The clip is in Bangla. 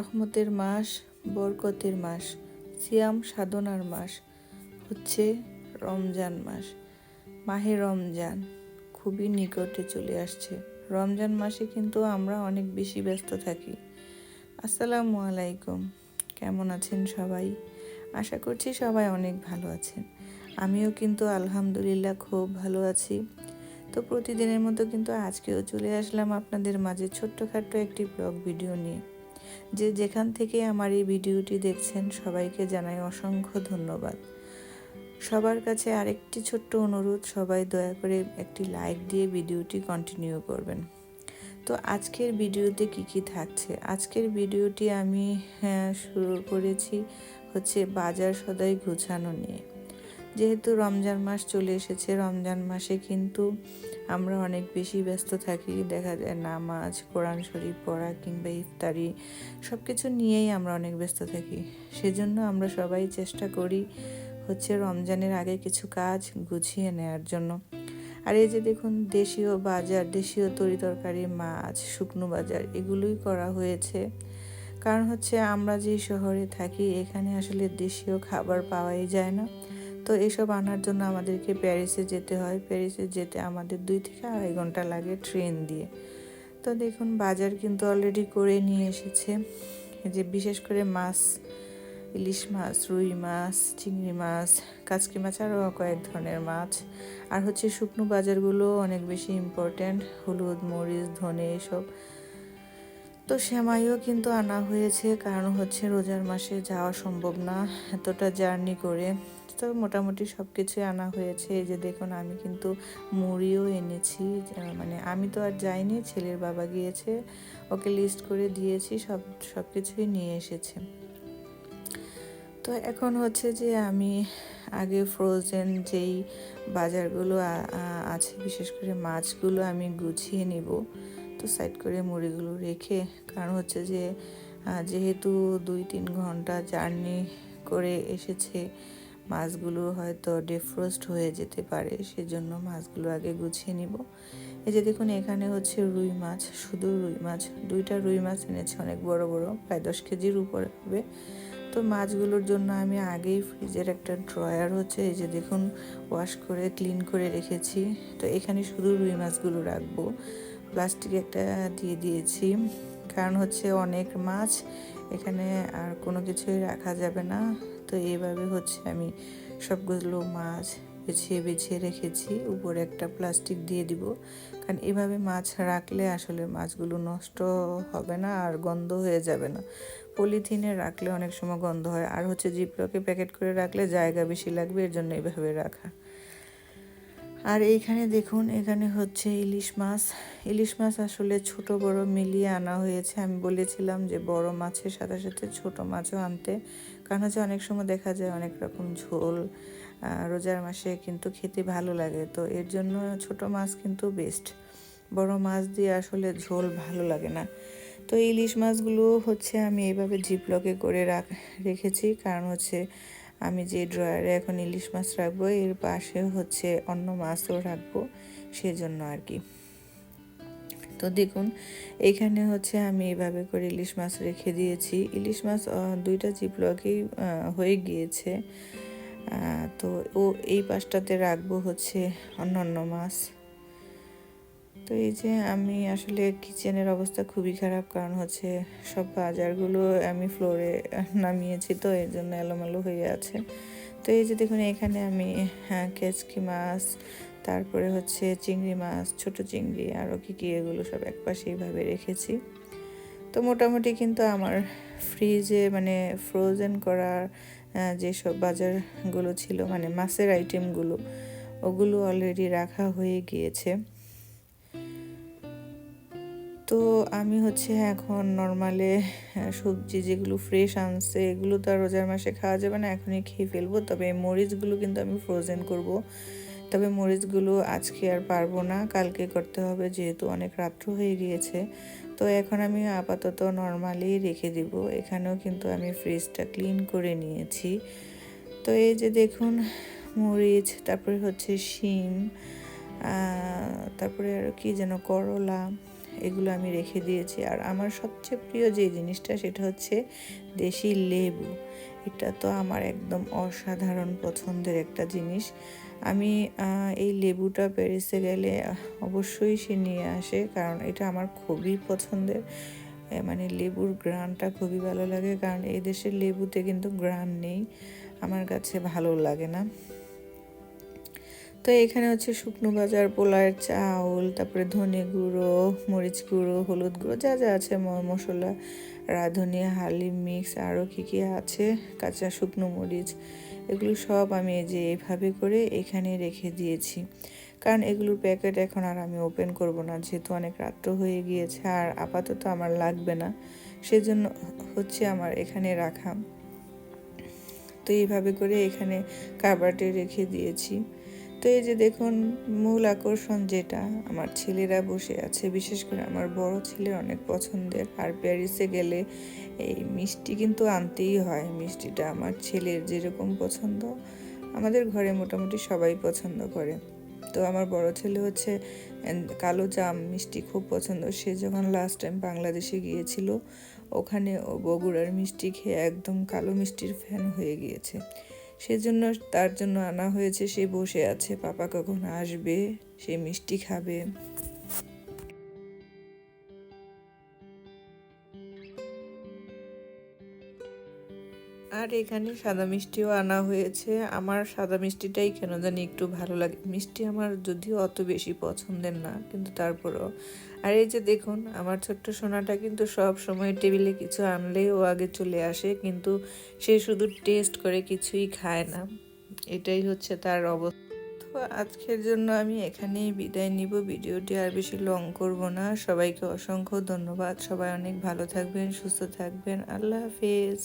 রহমতের মাস, বরকতের মাস, সিয়াম সাধনার মাস, হচ্ছে রমজান মাস। মাহে রমজান খুবই নিকটে চলে আসছে। রমজান মাসে কিন্তু আমরা অনেক বেশি ব্যস্ত থাকি। আসসালামু আলাইকুম। কেমন আছেন সবাই? আশা করছি সবাই অনেক ভালো আছেন। আমিও কিন্তু আলহামদুলিল্লাহ খুব ভালো আছি। তো প্রতিদিনের মতো কিন্তু আজকেও চলে আসলাম আপনাদের মাঝে ছোট্টখাট্ট একটি ব্লগ ভিডিও নিয়ে। যে যেখান থেকে আমার এই ভিডিওটি দেখছেন সবাইকে জানাই অসংখ্য ধন্যবাদ। সবার কাছে আরেকটি ছোট্ট অনুরোধ সবাই দয়া করে একটি লাইক দিয়ে ভিডিওটি কন্টিনিউ করবেন। তো আজকের ভিডিওতে কি কি থাকছে? আজকের ভিডিওটি আমি হ্যাঁ, শুরু করেছি হচ্ছে বাজার সদাই গুছানো নিয়ে। যেহেতু রমজান মাস চলে এসেছে, রমজান মাসে কিন্তু আমরা অনেক বেশি ব্যস্ত থাকি। দেখা যায় নামাজ, কোরআন শরীফ পড়া কিংবা ইফতারি সব কিছু নিয়েই আমরা অনেক ব্যস্ত থাকি। সেজন্য আমরা সবাই চেষ্টা করি হচ্ছে রমজানের আগে কিছু কাজ গুছিয়ে নেওয়ার জন্য। আর এই যে দেখুন, দেশীয় বাজার, দেশীয় তরি তরকারি, মাছ, শুকনো বাজার, এগুলোই করা হয়েছে। কারণ হচ্ছে আমরা যে শহরে থাকি, এখানে আসলে দেশীয় খাবার পাওয়াই যায় না। তো এসব আনার জন্য আমাদেরকে প্যারিসে যেতে হয়। প্যারিসে যেতে আমাদের দুই থেকে আড়াই ঘণ্টা লাগে ট্রেন দিয়ে। তো দেখুন, বাজার কিন্তু অলরেডি করে নিয়ে এসেছে। যে বিশেষ করে মাছ, ইলিশ মাছ, রুই মাছ, চিংড়ি মাছ, কাচকি মাছ আরও কয়েক ধরনের মাছ। আর হচ্ছে শুকনো বাজারগুলো অনেক বেশি ইম্পর্ট্যান্ট হলুদ, মরিচ, ধনে এসব। তো সেমাইও কিন্তু আনা হয়েছে, কারণ হচ্ছে রোজার মাসে যাওয়া সম্ভব না এতটা জার্নি করে। তো মোটামুটি সব কিছুই আনা হয়েছে। এই যে দেখুন, আমি কিন্তু মুড়িও এনেছি। মানে আমি তো আর যাইনি, ছেলের বাবা গিয়েছে, ওকে লিস্ট করে দিয়েছি, সব সব কিছুই নিয়ে এসেছে। তো এখন হচ্ছে যে আমি আগে ফ্রোজেন যেই বাজারগুলো আছে, বিশেষ করে মাছগুলো আমি গুছিয়ে নিব। তো সাইড করে মুড়িগুলো রেখে, কারণ হচ্ছে যে যেহেতু দুই তিন ঘণ্টা জার্নি করে এসেছে মাছগুলো হয়তো ডিফ্রোস্ট হয়ে যেতে পারে, সেজন্য মাছগুলো আগে গুছিয়ে নিব। এই যে দেখুন, এখানে হচ্ছে রুই মাছ, শুধু রুই মাছ, দুইটা রুই মাছ এনেছে, অনেক বড় বড়, প্রায় দশ কেজির উপরে হবে। তো মাছগুলোর জন্য আমি আগেই ফ্রিজের একটা ড্রয়ার হচ্ছে, এই যে দেখুন ওয়াশ করে ক্লিন করে রেখেছি। তো এখানে শুধু রুই মাছগুলো রাখব। প্লাস্টিক একটা দিয়ে দিয়েছি, কারণ হচ্ছে অনেক মাছ এখানে আর কোনো কিছুই রাখা যাবে না। তো এইভাবে হচ্ছে আমি সবগুলো মাছ বেছিয়ে বেছিয়ে রেখেছি। উপরে একটা প্লাস্টিক দিয়ে দিব। কারণ এভাবে মাছ রাখলে আসলে মাছগুলো নষ্ট হবে না আর গন্ধ হয়ে যাবে না। পলিথিনে রাখলে অনেক সময় গন্ধ হয়। আর হচ্ছে জিপলকে প্যাকেট করে রাখলে জায়গা বেশি লাগবে, এর জন্য এভাবে রাখা। আর এইখানে দেখুন, এখানে হচ্ছে ইলিশ মাছ। ইলিশ মাছ আসলে ছোট, বড় মিলিয়ে আনা হয়েছে। আমি বলেছিলাম যে বড় মাছের সাথে সাথে ছোট মাছও আনতে। কারণ হচ্ছে অনেক সময় দেখা যায় অনেক রকম ঝোল রোজার মাসে কিন্তু খেতে ভালো লাগে। তো এর জন্য ছোট মাছ কিন্তু বেস্ট বড় মাছ দিয়ে আসলে ঝোল ভালো লাগে না। তো ইলিশ মাছগুলো হচ্ছে আমি এইভাবে জিপলকে করে রাখ, রেখেছি। কারণ হচ্ছে আমি যে ড্রয়ারে এখন ইলিশ মাছ রাখব, এর পাশে হচ্ছে অন্য মাছও রাখব, সেজন্য আর কি। তো দেখুন, এখানে হচ্ছে আমি এভাবে করে ইলিশ মাছ রেখে দিয়েছি। ইলিশ মাছ দুইটা জিপলকেই হয়ে গিয়েছে। তো ও এই পাশটাতে রাখব হচ্ছে অন্য অন্য মাছ। তো এই যে আমি আসলে কিচেনের অবস্থা খুবই খারাপ, কারণ হচ্ছে সব বাজারগুলো আমি ফ্লোরে নামিয়েছি তো, এর জন্য এলোমেলো হয়ে আছে। তো এই যে দেখুন, এখানে আমি হ্যাঁ কেচকি মাছ, তারপরে হচ্ছে চিংড়ি মাছ, ছোট চিংড়ি আরও কী কী, এগুলো সব একপাশে এইভাবে রেখেছি। তো মোটামুটি কিন্তু আমার ফ্রিজে মানে ফ্রোজেন করার যেসব বাজারগুলো ছিল মানে মাছের আইটেমগুলো ওগুলো অলরেডি রাখা হয়ে গিয়েছে। তো আমি হচ্ছে এখন নর্মালে সবজি যেগুলো ফ্রেশ আনছে, এগুলো তো আর রোজার মাসে খাওয়া যাবে না, এখনই খেয়ে ফেলব। তবে মরিচগুলো কিন্তু আমি ফ্রোজেন করব। তবে মরিচগুলো আজকে আর পারব না, কালকে করতে হবে যেহেতু অনেক রাত্র হয়ে গিয়েছে। তো এখন আমি আপাতত নর্মালি রেখে দিব। এখানেও কিন্তু আমি ফ্রিজটা ক্লিন করে নিয়েছি। তো এই যে দেখুন, মরিচ, তারপরে হচ্ছে শিম তারপরে আর কি যেন করলা। এগুলো আমি রেখে দিয়েছি। আর আমার সবচেয়ে প্রিয় যে জিনিসটা সেটা হচ্ছে দেশি লেবু। এটা তো আমার একদম অসাধারণ পছন্দের একটা জিনিস। আমি এই লেবুটা প্যারিসে গেলে অবশ্যই সে নিয়ে আসে কারণ এটা আমার খুবই পছন্দের। মানে লেবুর গ্রানটা খুবই ভালো লাগে কারণ এই দেশের লেবুতে কিন্তু গ্রান নেই। আমার কাছে ভালো লাগে না। তো এখানে হচ্ছে শুকনো বাজার, পোলার চাউল, তারপরে ধনে গুঁড়ো, মরিচ গুঁড়ো, হলুদ গুঁড়ো, যা যা আছে মশলা, রাঁধুনি হালিম মিক্স আরও কী কী আছে, কাঁচা শুকনো মরিচ, এগুলো সব আমি এই যে এইভাবে করে এখানে রেখে দিয়েছি। কারণ এগুলোর প্যাকেট এখন আর আমি ওপেন করব না, যেহেতু অনেক রাত্র হয়ে গিয়েছে, আর আপাতত আমার লাগবে না, সেজন্য হচ্ছে আমার এখানে রাখা। তো এইভাবে করে এখানে কাবার্ডে রেখে দিয়েছি। তো এই যে দেখুন, মূল আকর্ষণ যেটা, আমার ছেলেরা বসে আছে, বিশেষ করে আমার বড় ছেলের অনেক পছন্দের আর প্যারিসে গেলে এই মিষ্টি কিন্তু আনতেই হয়, মিষ্টিটা আমার ছেলের যেরকম পছন্দ, আমাদের ঘরে মোটামুটি সবাই পছন্দ করে। তো আমার বড় ছেলে হচ্ছে কালো জাম মিষ্টি খুব পছন্দ, সে যখন লাস্ট টাইম বাংলাদেশে গিয়েছিল, ওখানে ও বগুড়ার মিষ্টি খেয়ে একদম কালো মিষ্টির ফ্যান হয়ে গিয়েছে। সেজন্য তার জন্য আনা হয়েছে সে বসে আছে। পাপা কখন আসবে? সে মিষ্টি খাবে। আর এখানে সাদা মিষ্টিও আনা হয়েছে। আমার সাদা মিষ্টিটাই কেন জানি একটু ভালো লাগে। মিষ্টি আমার যদিও অত বেশি পছন্দের না, কিন্তু তারপরও। আর এই যে দেখুন, আমার ছোট্ট সোনাটা কিন্তু সব সময় টেবিলে কিছু আনলেই ও আগে চলে আসে, কিন্তু সে শুধু টেস্ট করে কিছুই খায় না। এটাই হচ্ছে তার অবস্থা। আজকের জন্য আমি এখানেই বিদায় নিব। ভিডিওটি আর বেশি লং করব না। সবাইকে অসংখ্য ধন্যবাদ। সবাই অনেক ভালো থাকবেন, সুস্থ থাকবেন। আল্লাহ হাফেজ।